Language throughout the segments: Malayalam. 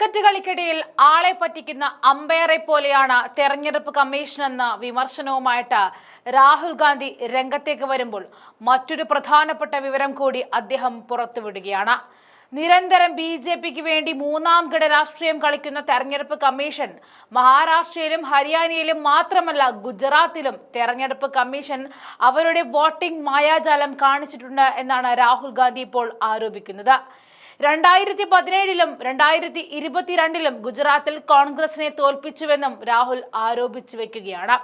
ക്രിക്കറ്റ് കളിക്കിടയിൽ ആളെ പറ്റിക്കുന്ന അമ്പയറെ പോലെയാണ് തെരഞ്ഞെടുപ്പ് കമ്മീഷൻ എന്ന വിമർശനവുമായിട്ട് രാഹുൽ ഗാന്ധി രംഗത്തേക്ക് വരുമ്പോൾ മറ്റൊരു പ്രധാനപ്പെട്ട വിവരം കൂടി അദ്ദേഹം പുറത്തുവിടുകയാണ്. നിരന്തരം ബി ജെ പിക്ക് വേണ്ടി മൂന്നാം ഘട രാഷ്ട്രീയം കളിക്കുന്ന തെരഞ്ഞെടുപ്പ് കമ്മീഷൻ മഹാരാഷ്ട്രയിലും ഹരിയാനയിലും മാത്രമല്ല ഗുജറാത്തിലും തെരഞ്ഞെടുപ്പ് കമ്മീഷൻ അവരുടെ വോട്ടിംഗ് മായാജാലം കാണിച്ചിട്ടുണ്ട് എന്നാണ് രാഹുൽ ഗാന്ധി ഇപ്പോൾ ആരോപിക്കുന്നത്. രണ്ടായിരത്തി പതിനേഴിലും രണ്ടായിരത്തി ഇരുപത്തിരണ്ടിലും ഗുജറാത്തിൽ കോൺഗ്രസിനെ തോൽപ്പിച്ചുവെന്നും രാഹുൽ ആരോപിച്ചു വെക്കുകയാണ്.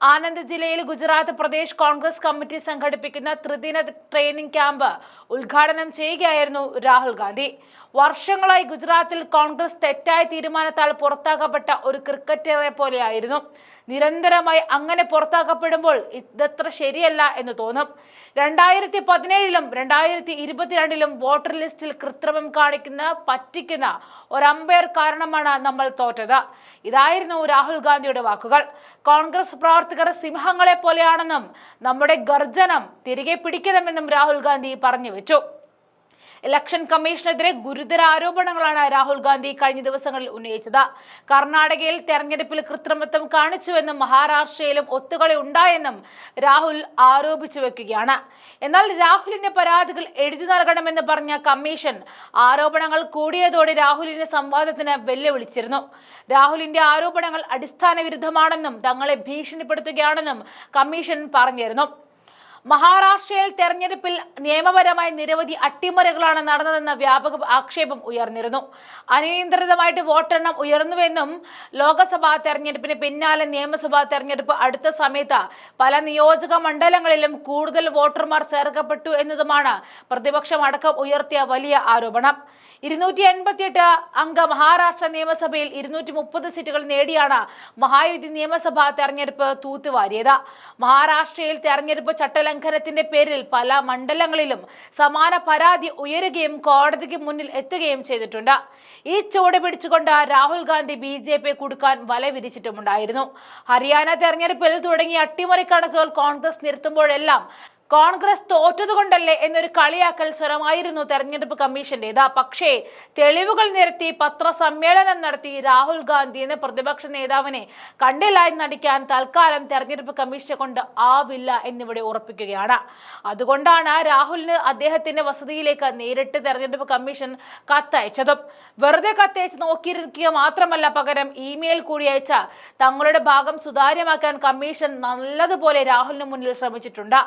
ആനന്ദ് ജില്ലയിൽ ഗുജറാത്ത് പ്രദേശ് കോൺഗ്രസ് കമ്മിറ്റി സംഘടിപ്പിക്കുന്ന ത്രിദിന ട്രെയിനിങ് ക്യാമ്പ് ഉദ്ഘാടനം ചെയ്യുകയായിരുന്നു രാഹുൽ ഗാന്ധി. വർഷങ്ങളായി ഗുജറാത്തിൽ കോൺഗ്രസ് തെറ്റായ തീരുമാനത്താൽ പുറത്താക്കപ്പെട്ട ഒരു ക്രിക്കറ്ററെ പോലെയായിരുന്നു. നിരന്തരമായി അങ്ങനെ പുറത്താക്കപ്പെടുമ്പോൾ ഇതത്ര ശരിയല്ല എന്ന് തോന്നും. രണ്ടായിരത്തി പതിനേഴിലും രണ്ടായിരത്തി ഇരുപത്തിരണ്ടിലും വോട്ടർ ലിസ്റ്റിൽ കൃത്രിമം കാണിക്കുന്ന പറ്റിക്കുന്ന ഒരു അമ്പയർ കാരണമാണ് നമ്മൾ തോറ്റത്. ഇതായിരുന്നു രാഹുൽ ഗാന്ധിയുടെ വാക്കുകൾ. കോൺഗ്രസ് പ്രവർത്തകർ സിംഹങ്ങളെ പോലെയാണെന്നും നമ്മുടെ ഗർജനം തിരികെ പിടിക്കണമെന്നും രാഹുൽ ഗാന്ധി പറഞ്ഞു വെച്ചു. ഇലക്ഷൻ കമ്മീഷനെതിരെ ഗുരുതര ആരോപണങ്ങളാണ് രാഹുൽ ഗാന്ധി കഴിഞ്ഞ ദിവസങ്ങളിൽ ഉന്നയിച്ചത്. കർണാടകയിൽ തെരഞ്ഞെടുപ്പിൽ കൃത്രിമത്വം കാണിച്ചുവെന്നും മഹാരാഷ്ട്രയിലും ഒത്തുകളി ഉണ്ടായെന്നും രാഹുൽ ആരോപിച്ചു വെക്കുകയാണ്. എന്നാൽ രാഹുലിന്റെ പരാതികൾ എഴുതി നൽകണമെന്ന് പറഞ്ഞ കമ്മീഷൻ ആരോപണങ്ങൾ കൂടിയതോടെ രാഹുലിന്റെ സംവാദത്തിന് വെല്ലുവിളിച്ചിരുന്നു. രാഹുലിന്റെ ആരോപണങ്ങൾ അടിസ്ഥാന വിരുദ്ധമാണെന്നും തങ്ങളെ ഭീഷണിപ്പെടുത്തുകയാണെന്നും കമ്മീഷൻ പറഞ്ഞിരുന്നു. മഹാരാഷ്ട്രയിൽ തെരഞ്ഞെടുപ്പിൽ നിയമപരമായി നിരവധി അട്ടിമറികളാണ് നടന്നതെന്ന വ്യാപക ആക്ഷേപം ഉയർന്നിരുന്നു. അനിയന്ത്രിതമായിട്ട് വോട്ടെണ്ണം ഉയർന്നുവെന്നും ലോക്സഭാ തെരഞ്ഞെടുപ്പിന് പിന്നാലെ നിയമസഭാ തെരഞ്ഞെടുപ്പ് അടുത്ത സമയത്ത് പല നിയോജക മണ്ഡലങ്ങളിലും കൂടുതൽ വോട്ടർമാർ ചേർക്കപ്പെട്ടു എന്നതുമാണ് പ്രതിപക്ഷം അടക്കം ഉയർത്തിയ വലിയ ആരോപണം. ഇരുന്നൂറ്റി എൺപത്തിയെട്ട് അംഗ മഹാരാഷ്ട്ര നിയമസഭയിൽ ഇരുന്നൂറ്റി മുപ്പത് സീറ്റുകൾ നേടിയാണ് മഹായുതി നിയമസഭാ തെരഞ്ഞെടുപ്പ് തൂത്തുവാരിയത്. മഹാരാഷ്ട്രയിൽ തെരഞ്ഞെടുപ്പ് ചട്ടലംഘനത്തിന്റെ പേരിൽ പല മണ്ഡലങ്ങളിലും സമാന പരാതി ഉയരുകയും കോടതിക്ക് മുന്നിൽ എത്തുകയും ചെയ്തിട്ടുണ്ട്. ഈ ചുവട് പിടിച്ചുകൊണ്ട് Rahul Gandhi B J P കൊടുക്കാൻ വല വിരിച്ചിട്ടുമുണ്ടായിരുന്നു. ഹരിയാന തെരഞ്ഞെടുപ്പിൽ തുടങ്ങിയ അട്ടിമറി കണക്കുകൾ കോൺഗ്രസ് നിർത്തുമ്പോഴെല്ലാം കോൺഗ്രസ് തോറ്റതുകൊണ്ടല്ലേ എന്നൊരു കളിയാക്കൽ സ്വരമായിരുന്നു തെരഞ്ഞെടുപ്പ് കമ്മീഷന്റേത്. പക്ഷേ തെളിവുകൾ നിരത്തി പത്രസമ്മേളനം നടത്തി രാഹുൽ ഗാന്ധി എന്ന പ്രതിപക്ഷ നേതാവിനെ എന്ന് നടിക്കാൻ തൽക്കാലം തെരഞ്ഞെടുപ്പ് കമ്മീഷനെ കൊണ്ട് ആവില്ല എന്നിവിടെ ഉറപ്പിക്കുകയാണ്. അതുകൊണ്ടാണ് രാഹുലിന് അദ്ദേഹത്തിന്റെ വസതിയിലേക്ക് നേരിട്ട് തെരഞ്ഞെടുപ്പ് കമ്മീഷൻ കത്തയച്ചതും. വെറുതെ കത്തയച്ച് നോക്കിയിരിക്കുക മാത്രമല്ല പകരം ഇമെയിൽ കൂടി അയച്ച തങ്ങളുടെ ഭാഗം സുതാര്യമാക്കാൻ കമ്മീഷൻ നല്ലതുപോലെ രാഹുലിന് മുന്നിൽ ശ്രമിച്ചിട്ടുണ്ട്.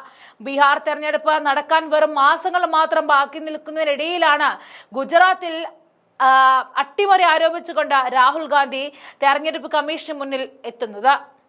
ബീഹാർ തെരഞ്ഞെടുപ്പ് നടക്കാൻ വെറും മാസങ്ങൾ മാത്രം ബാക്കി നിൽക്കുന്നതിനിടയിലാണ് ഗുജറാത്തിൽ അട്ടിമറി ആരോപിച്ചുകൊണ്ട് രാഹുൽ ഗാന്ധി തെരഞ്ഞെടുപ്പ് കമ്മീഷന് മുന്നിൽ എത്തുന്നത്.